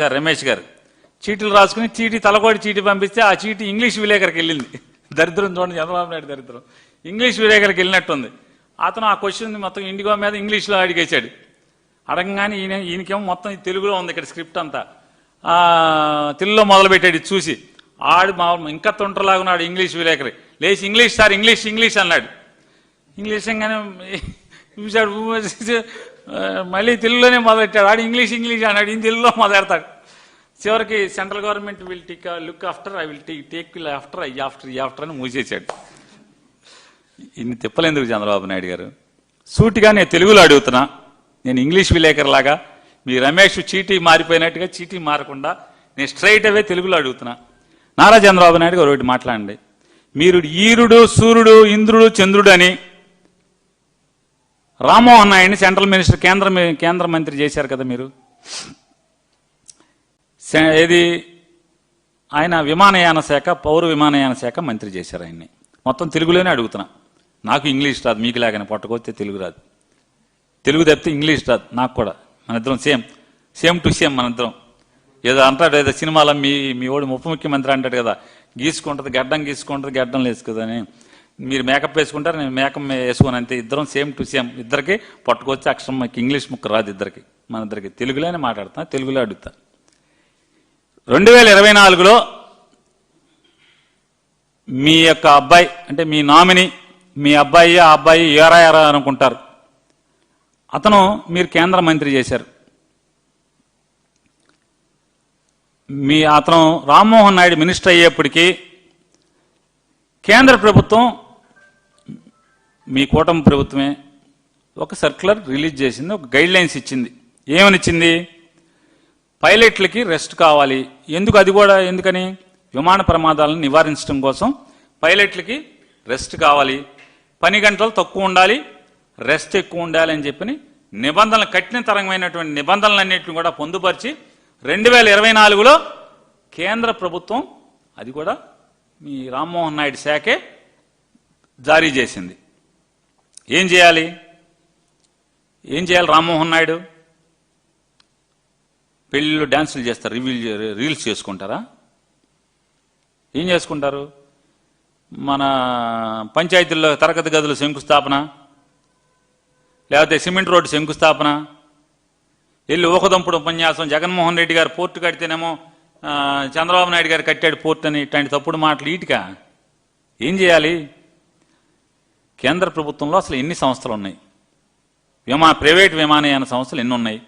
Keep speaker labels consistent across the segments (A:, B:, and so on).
A: Sir Ramesh గారు చీటీలు రాసుకుని చీటీ తలకోడి చీటీ పంపిస్తే ఆ చీటీ ఇంగ్లీష్ విలేకరికి వెళ్ళింది. దరిద్రం చూడండి చంద్రబాబు నాయుడు దరిద్రం. ఇంగ్లీష్ విలేకరికి వెళ్ళినట్టుంది. అతను ఆ క్వశ్చన్ మొత్తం ఇండిగో మీద ఇంగ్లీష్లో అడిగేశాడు. అడగగానే ఈయన ఈయనకేమో మొత్తం తెలుగులో ఉంది ఇక్కడ స్క్రిప్ట్ అంతా. తెలుగులో మొదలుపెట్టాడు చూసి ఆడు మా ఇంకా తొంటలాగా ఉన్నాడు ఇంగ్లీష్ విలేకరి. లేచి ఇంగ్లీష్ సార్ ఇంగ్లీష్ ఇంగ్లీష్ అన్నాడు. ఇంగ్లీష్ కానీ చూశాడు. మళ్ళీ తెలుగులోనే మొదలెట్టాడు. ఆడు ఇంగ్లీష్ ఇంగ్లీష్ అన్నాడు. ఈయన తెలుగులో మొదలెడతాడు. చివరికి central government will tick look after I will take take after I after ఈ ఆఫ్టర్ అని మూసేశాడు. ఇన్ని తిప్పలేందుకు చంద్రబాబు నాయుడు గారు? సూటిగా నేను తెలుగులో అడుగుతున్నా. నేను ఇంగ్లీష్ విలేకరులాగా మీ రమేష్ చీటీ మారిపోయినట్టుగా చీటీ మారకుండా నేను స్ట్రైట్ అవే తెలుగులో అడుగుతున్నా. నారా చంద్రబాబు నాయుడు గారు ఒకటి మాట్లాడండి. మీరు ఈరుడు సూర్యుడు ఇంద్రుడు చంద్రుడు అని రామ్మోహన్ నాయుడిని సెంట్రల్ మినిస్టర్ కేంద్ర కేంద్ర మంత్రి చేశారు కదా మీరు? ఏది? ఆయన విమానయాన శాఖ పౌర విమానయాన శాఖ మంత్రి చేశారు ఆయన్ని. మొత్తం తెలుగులోనే అడుగుతున్నా. నాకు ఇంగ్లీష్ రాదు మీకు లాగానే పట్టుకొస్తే తెలుగు రాదు. తెలుగు తప్పితే ఇంగ్లీష్ రాదు నాకు కూడా. మన ఇద్దరం సేమ్ సేమ్ టు సేమ్ మన ఇద్దరం. ఏదో అంటాడు ఏదో సినిమాలో మీ మీ వాడు ఉప ముఖ్యమంత్రి అంటాడు కదా గీసుకుంటుంది గడ్డం గీసుకుంటుంది గడ్డం వేసుకుందని మీరు మేకప్ వేసుకుంటారు నేను మేకప్ వేసుకుని అంతే. ఇద్దరం సేమ్ టు సేమ్. ఇద్దరికి పట్టుకొచ్చి అక్షరం మాకు ఇంగ్లీష్ ముక్క రాదు ఇద్దరికి. మన ఇద్దరికి తెలుగులోనే మాట్లాడుతున్నా తెలుగులో అడుగుతా. రెండు వేల ఇరవై నాలుగులో మీ యొక్క అబ్బాయి అంటే మీ నామిని మీ అబ్బాయి ఆ అబ్బాయి ఏరా ఎరా అనుకుంటారు. అతను మీరు కేంద్ర మంత్రి చేశారు. మీ అతను రామ్మోహన్ నాయుడు మినిస్టర్ అయ్యేప్పటికీ కేంద్ర ప్రభుత్వం మీ కూటమి ప్రభుత్వమే ఒక సర్క్యులర్ రిలీజ్ చేసింది ఒక గైడ్ లైన్స్ ఇచ్చింది. ఏమనిచ్చింది? పైలట్లకి రెస్ట్ కావాలి. ఎందుకు అది కూడా? ఎందుకని? విమాన ప్రమాదాలను నివారించడం కోసం పైలట్లకి రెస్ట్ కావాలి. పని గంటలు తక్కువ ఉండాలి రెస్ట్ ఎక్కువ ఉండాలి అని చెప్పి నిబంధనలు కఠినతరమైనటువంటి నిబంధనలన్నింటిని కూడా పొందుపరిచి రెండు వేల ఇరవై నాలుగులో కేంద్ర ప్రభుత్వం అది కూడా మీ రామ్మోహన్ నాయుడు శాఖే జారీ చేసింది. ఏం చేయాలి? ఏం చేయాలి రామ్మోహన్ నాయుడు? పెళ్ళిళ్ళు డ్యాన్సులు చేస్తారు రివీల్ రీల్స్ చేసుకుంటారా? ఏం చేసుకుంటారు? మన పంచాయతీల్లో తరగతి గదులు శంకుస్థాపన లేకపోతే సిమెంట్ రోడ్డు శంకుస్థాపన వెళ్ళి ఊకదంపుడు ఉపన్యాసం జగన్మోహన్ రెడ్డి గారు పోర్టు కడితేనేమో చంద్రబాబు నాయుడు గారు కట్టాడు పోర్ట్ అని ఇట్లాంటి తప్పుడు మాటలు ఈటికా? ఏం చేయాలి? కేంద్ర ప్రభుత్వంలో అసలు ఎన్ని సంస్థలు ఉన్నాయి? విమా ప్రైవేట్ విమానయాన సంస్థలు ఎన్ని ఉన్నాయి?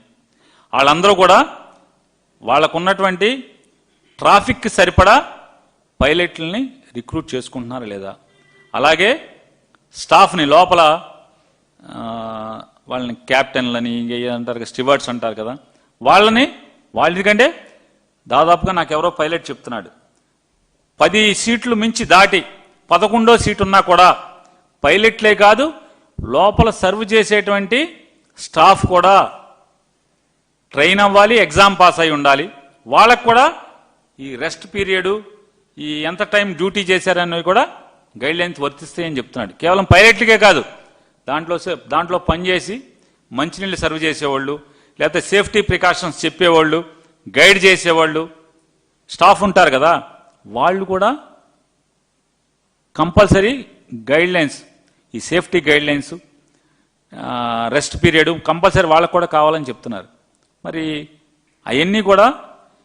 A: వాళ్ళందరూ కూడా వాళ్ళకున్నటువంటి ట్రాఫిక్ సరిపడా పైలట్లని రిక్రూట్ చేసుకుంటున్నారా లేదా? అలాగే స్టాఫ్ని లోపల వాళ్ళని క్యాప్టెన్లని ఇంక అంటారు స్టివర్డ్స్ అంటారు కదా? వాళ్ళని వాళ్ళకంటే దాదాపుగా నాకు ఎవరో పైలట్ చెప్తున్నాడు. పది సీట్లు మించి దాటి పదకొండో సీటు ఉన్నా కూడా పైలట్లే కాదు లోపల సర్వ్ చేసేటువంటి స్టాఫ్ కూడా ట్రైన్ అవ్వాలి ఎగ్జామ్ పాస్ అయి ఉండాలి. వాళ్ళకు కూడా ఈ రెస్ట్ పీరియడు ఈ ఎంత టైం డ్యూటీ చేశారనేవి కూడా గైడ్ లైన్స్ వర్తిస్తాయని చెప్తున్నాడు. కేవలం పైలట్లకే కాదు దాంట్లో దాంట్లో పనిచేసి మంచినీళ్ళు సర్వ్ చేసేవాళ్ళు లేకపోతే సేఫ్టీ ప్రికాషన్స్ చెప్పేవాళ్ళు గైడ్ చేసేవాళ్ళు స్టాఫ్ ఉంటారు కదా వాళ్ళు కూడా కంపల్సరీ గైడ్ లైన్స్ ఈ safety guidelines rest period compulsory వాళ్ళకు కూడా కావాలని చెప్తున్నారు. మరి అవన్నీ కూడా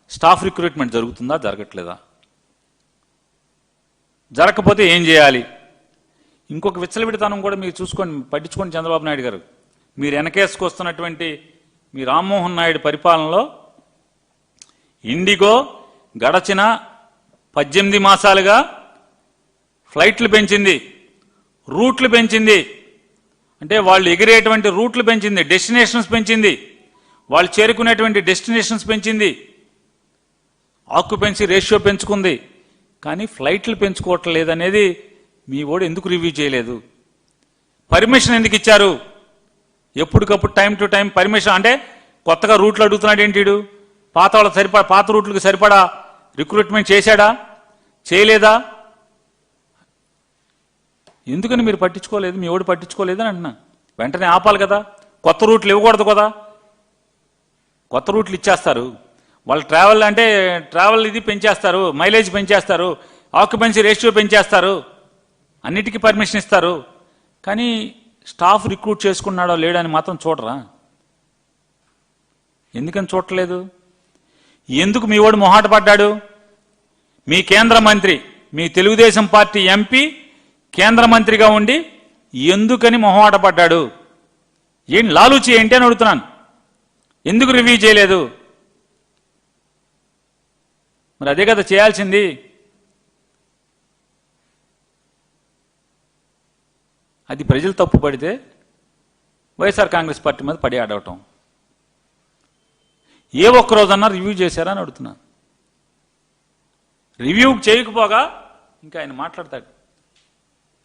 A: స్టాఫ్ రిక్రూట్మెంట్ జరుగుతుందా జరగట్లేదా? జరగకపోతే ఏం చేయాలి? ఇంకొక విచ్చలవిడితనం కూడా మీరు చూసుకోండి పట్టించుకోండి చంద్రబాబు నాయుడు గారు. మీరు వెనకేసుకొస్తున్నటువంటి మీ రామ్మోహన్ నాయుడు పరిపాలనలో ఇండిగో గడచిన పద్దెనిమిది మాసాలుగా ఫ్లైట్లు పెంచింది. రూట్లు పెంచింది. అంటే వాళ్ళు ఎగిరేటువంటి రూట్లు పెంచింది డెస్టినేషన్స్ పెంచింది. వాళ్ళు చేరుకునేటువంటి డెస్టినేషన్స్ పెంచింది. ఆక్యుపెన్సీ రేషియో పెంచుకుంది. కానీ ఫ్లైట్లు పెంచుకోవటం లేదనేది మీ ఓడు ఎందుకు రివ్యూ చేయలేదు? పర్మిషన్ ఎందుకు ఇచ్చారు? ఎప్పటికప్పుడు టైం టు టైం పర్మిషన్ అంటే కొత్తగా రూట్లు అడుగుతున్నాడు ఏంటిడు పాత వాళ్ళ సరిపడా పాత రూట్లకు సరిపడా రిక్రూట్మెంట్ చేశాడా? చేయలేదా? ఎందుకని మీరు పట్టించుకోలేదు? మీ ఎవడు పట్టించుకోలేదు అని అంటున్నా. వెంటనే ఆపాలి కదా. కొత్త రూట్లు ఇవ్వకూడదు కదా. కొత్త రూట్లు ఇచ్చేస్తారు. వాళ్ళు ట్రావెల్ అంటే ట్రావెల్ ఇది పెంచేస్తారు మైలేజ్ పెంచేస్తారు ఆక్యుపెన్సీ రేషియో పెంచేస్తారు అన్నిటికీ పర్మిషన్ ఇస్తారు. కానీ స్టాఫ్ రిక్రూట్ చేసుకున్నాడో లేడని మాత్రం చూడరా. ఎందుకని చూడలేదు ఎందుకు మీ వాడు మొహాట పడ్డాడు? మీ కేంద్ర మంత్రి మీ తెలుగుదేశం పార్టీ ఎంపీ కేంద్ర మంత్రిగా ఉండి ఎందుకని మొహమాట పడ్డాడు ఏం లాలూచి ఏంటి అని అడుగుతున్నాను. ఎందుకు రివ్యూ చేయలేదు? మరి అదే కదా చేయాల్సింది. అది ప్రజలు తప్పు పడితే వైఎస్ఆర్ కాంగ్రెస్ పార్టీ మీద పడి ఆడవటం. ఏ ఒక్కరోజన్నా రివ్యూ చేశారా అని అడుగుతున్నాను. రివ్యూ చేయకపోగా ఇంకా ఆయన మాట్లాడతాడు.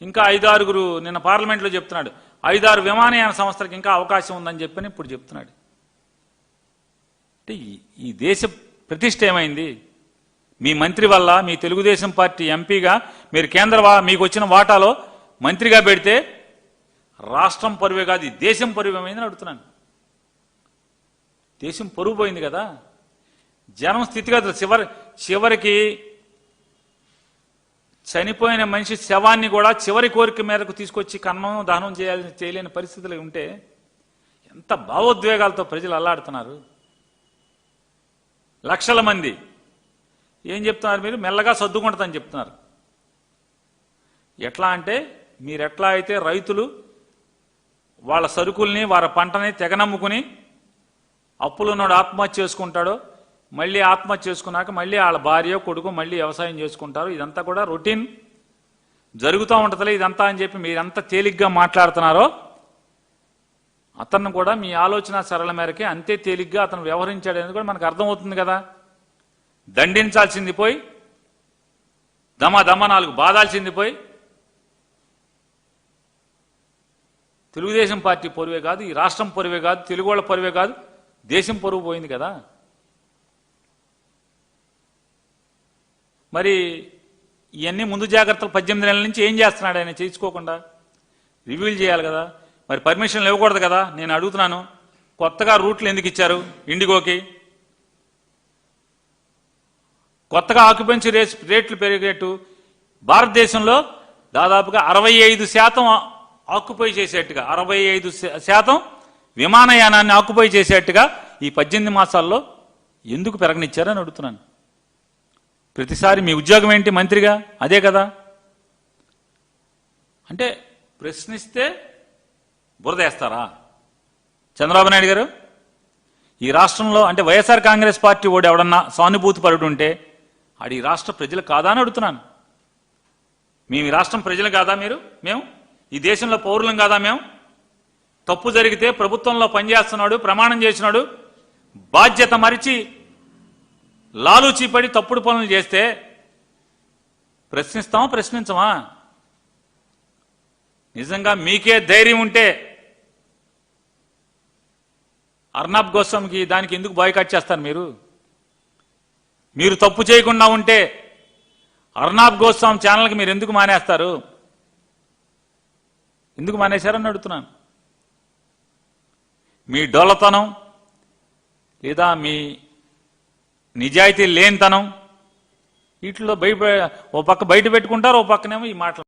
A: ఇంకా ఐదారుగురు నిన్న పార్లమెంట్లో చెప్తున్నాడు. ఐదారు విమానయాన సంస్థలకు ఇంకా అవకాశం ఉందని చెప్పని ఇప్పుడు చెప్తున్నాడు. అంటే ఈ- దేశ ప్రతిష్ట ఏమైంది? మీ మంత్రి వల్ల మీ తెలుగుదేశం పార్టీ ఎంపీగా మీరు కేంద్ర వా- మీకు వచ్చిన వాటాలో మంత్రిగా పెడితే రాష్ట్రం పరువే కాదు ఈ దేశం పరువేమైందని అడుగుతున్నాను. దేశం పరువు పోయింది కదా? జనం స్థితిగతులు చివరి చివరికి చనిపోయిన మనిషి శవాన్ని కూడా చివరి కోరిక మేరకు తీసుకొచ్చి కన్నం దహనం చేయాలని చేయలేని పరిస్థితులు ఉంటే ఎంత భావోద్వేగాలతో ప్రజలు అల్లాడుతున్నారు. లక్షల మంది. ఏం చెప్తున్నారు మీరు? మెల్లగా సర్దుకుంటుందని చెప్తున్నారు. ఎట్లా అంటే మీరు ఎట్లా అయితే రైతులు వాళ్ళ సరుకుల్ని వాళ్ళ పంటని తెగనమ్ముకుని అప్పులున్నాడు ఆత్మహత్య చేసుకుంటాడో మళ్ళీ ఆత్మహత్య చేసుకున్నాక మళ్ళీ వాళ్ళ భార్య కొడుకు మళ్ళీ వ్యవసాయం చేసుకుంటారు. ఇదంతా కూడా రొటీన్. జరుగుతూ ఉంటుందిలే ఇదంతా అని చెప్పి మీరంతా తేలిగ్గా మాట్లాడుతున్నారో అతను కూడా మీ ఆలోచన సరళ మేరకే అంతే తేలిగ్గా అతను వ్యవహరించాడు అనేది కూడా మనకు అర్థమవుతుంది కదా. దండించాల్సింది పోయి దమ దమ నాలుగు బాధాల్సింది పోయి తెలుగుదేశం పార్టీ పొరువే కాదు ఈ రాష్ట్రం పొరువే కాదు తెలుగు వాళ్ళ పొరువే కాదు దేశం పొరుగు పోయింది కదా. మరి ఇవన్నీ ముందు జాగ్రత్తలు పద్దెనిమిది నెలల నుంచి ఏం చేస్తున్నాడు ఆయన చేయించుకోకుండా? రివ్యూలు చేయాలి కదా. మరి పర్మిషన్లు ఇవ్వకూడదు కదా. నేను అడుగుతున్నాను. కొత్తగా రూట్లు ఎందుకు ఇచ్చారు? ఇండిగోకి. కొత్తగా ఆక్యుపెన్సీ రేస్ రేట్లు పెరిగేట్టు. భారతదేశంలో దాదాపుగా అరవై ఐదు శాతం ఆక్యుపై చేసేట్టుగా అరవై ఐదు శాతం విమానయానాన్ని ఆక్యుపై చేసేట్టుగా ఈ పద్దెనిమిది మాసాల్లో ఎందుకు పెరగనిచ్చారని అడుగుతున్నాను. ప్రతిసారి మీ ఉద్యోగం ఏంటి మంత్రిగా? అదే కదా? అంటే ప్రశ్నిస్తే బురదేస్తారా చంద్రబాబు నాయుడు గారు ఈ రాష్ట్రంలో అంటే వైఎస్ఆర్ కాంగ్రెస్ పార్టీ ఓడి ఎవడన్నా సానుభూతి పరుడు ఉంటే ఆడి ఈ రాష్ట్ర ప్రజలు కాదా అని అడుగుతున్నాను. మేము ఈ రాష్ట్రం ప్రజలు కాదా మీరు? మేము? ఈ దేశంలో పౌరులం కాదా మేము? తప్పు జరిగితే ప్రభుత్వంలో పనిచేస్తున్నాడు ప్రమాణం చేసినాడు బాధ్యత మరిచి లాలూచీ పడి తప్పుడు పనులు చేస్తే ప్రశ్నిస్తామా ప్రశ్నించమా? నిజంగా మీకే ధైర్యం ఉంటే అర్నాబ్ గోస్వామికి దానికి ఎందుకు బాయ్కాట్ చేస్తారు మీరు? మీరు తప్పు చేయకుండా ఉంటే అర్నాబ్ గోస్వామి ఛానల్కి మీరు ఎందుకు మానేస్తారు? ఎందుకు మానేశారని అడుగుతున్నాను. మీ డొల్లతనం లేదా మీ నిజాయితీ లేనితనం. వీటిలో బయట ఓ పక్క బయట పెట్టుకుంటారు ఓ పక్కనేమో ఈ మాటలు